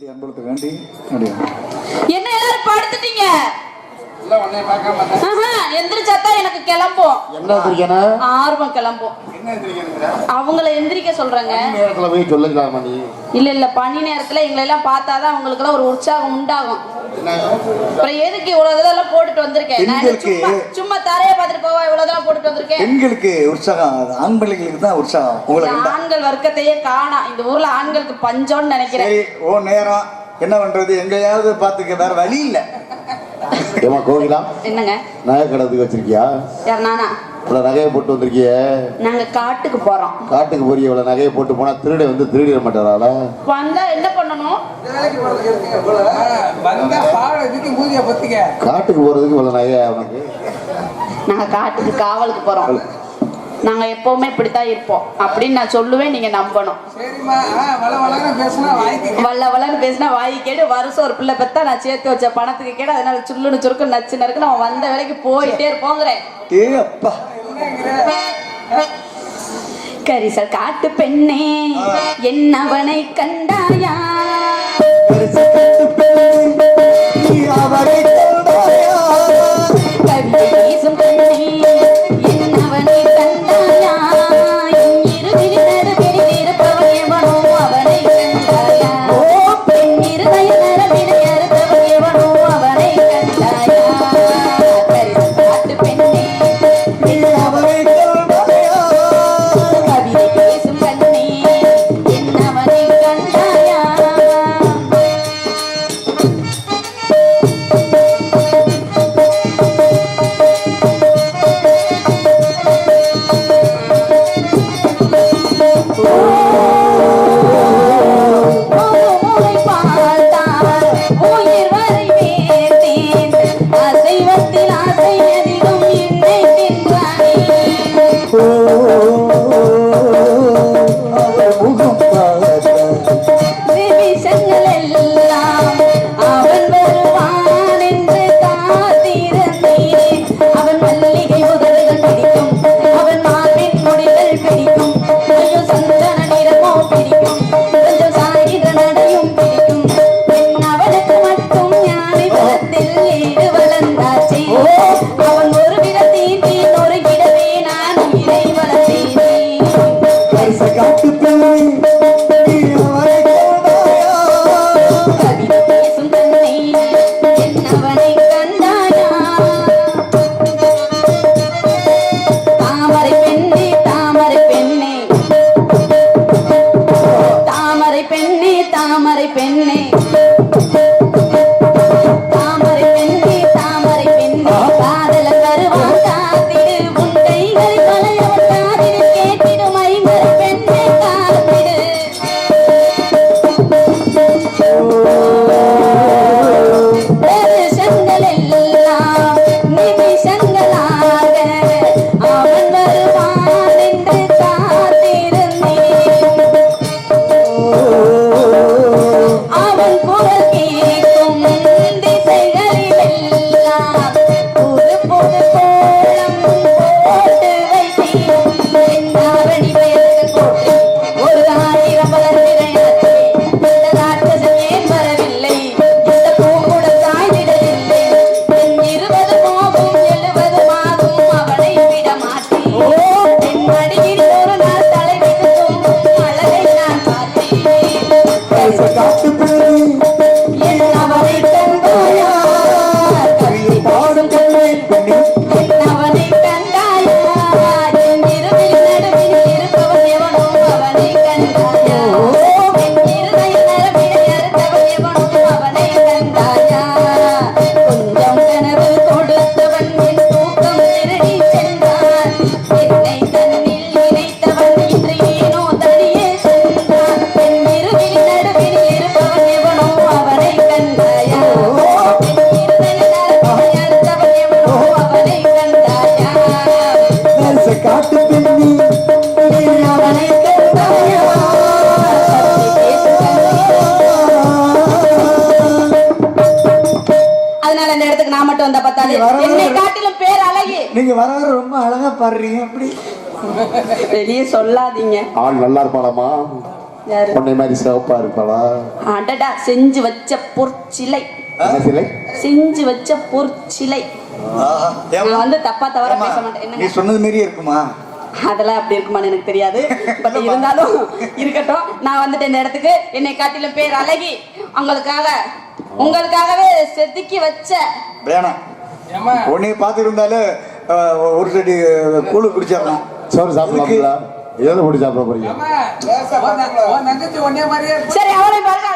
வேண்டி என்ன எல்லாரும் படுத்துட்டீங்க? ஆஹா, எந்திரிச்சாதான் எனக்கு கிளம்பும். என்ன ஆர்வம் கிளம்பும். அவங்கள எந்திரிக்க சொல்றேங்க. நேரத்துல போய் சொல்லலாமா நீ? இல்ல இல்ல பனி நேரத்துல எங்களை எல்லாம் பார்த்தாதான் அவங்களுக்கு எல்லாம் ஒரு உற்சாகம் உண்டாகும். அப்புறம் எதுக்கு இவ்வளவு இதெல்லாம் போட்டுட்டு வந்திருக்கேன்? சும்மா தரைய பார்த்துட்டு போவா இவ்வளவு இதெல்லாம் போட்டுட்டு வந்திருக்கேன். பெண்களுக்கு உற்சாகம் ஆண் பிள்ளைகளுக்கு தான் உற்சாகம். உங்களுக்கு. ஆண்கள் வர்க்கத்தையே காணா. இந்த ஊர்ல ஆண்களுக்கு பஞ்சம்னு நினைக்கிறேன். சரி ஓ நேரம். என்ன பண்றது? எங்கேயாவது பாத்துக்க வேற வழி இல்ல. ஏமா கோகிலா? என்னங்க? நகை கடத்துக்கு வச்சிருக்கியா? யார் நானா? இவ்வளவு நகையை போட்டு வந்திருக்கிய. நாங்க காட்டுக்கு போறோம். காட்டுக்கு போறிய இவ்வளவு நகையை போட்டு போனா திருட வந்து திருடிட மாட்டாரால வந்தா என்ன பண்ணணும்? காட்டுக்கு போறதுக்கு இவ்வளவு நகையா உனக்கு? நாங்க காட்டுக்கு காவலுக்கு போறோம். நாங்க எப்பவுமே இப்படித்தான் இருப்போம். அப்படின்னு நான் சொல்லுவேன் நீங்க நம்பணும். வல்ல வல்லன்னு பேசினா வாய் கேடு. வருஷம் ஒரு பிள்ளை பெத்தா நான் சேர்த்து வச்ச பணத்துக்கு கேடு. அதனால சுள்ளுன்னு சுருக்கு நச்சு நறுக்கு நம்ம வந்த வேலைக்கு போயிட்டே இருப்போங்கிறேன் கரிசல் காட்டு பெண்ணே என்னவனை கண்டாயா? ஒரு பெண்ணே என்னவனை வர- என்னை காட்டிலும் பேர் அழகி நீங்க வர வர ரொம்ப அழகா பாடுறீங்க அப்படி வெளியே சொல்லாதீங்க. ஆள் நல்லா இருப்பாளாமா யாரு? உன்னை மாதிரி சிவப்பா இருப்பாளா? அடடா செஞ்சு வச்ச பொற்சிலை. என்ன சிலை? செஞ்சு வச்ச பொற்சிலை? நான் வந்து தப்பா தவறா பேச மாட்டேன். நீ சொன்னது மாரியே இருக்குமா? அதெல்லாம் அப்படி இருக்குமான்னு எனக்கு தெரியாது. பட் இருந்தாலும் இருக்கட்டும். நான் வந்துட்டு இந்த இடத்துக்கு என்னை காட்டிலும் பேர் அழகி உங்களுக்காக உங்களுக்காகவே செதுக்கி வச்ச உன்னைய பார்த்துட்டு இருந்தாலே அஹ், ஒரு செடி கூழு குடிச்சிடலாம். சோறு சாப்பிடலாங்களா எதில் போட்டு சாப்பிட போறீங்க. சரி அவளை பாருங்க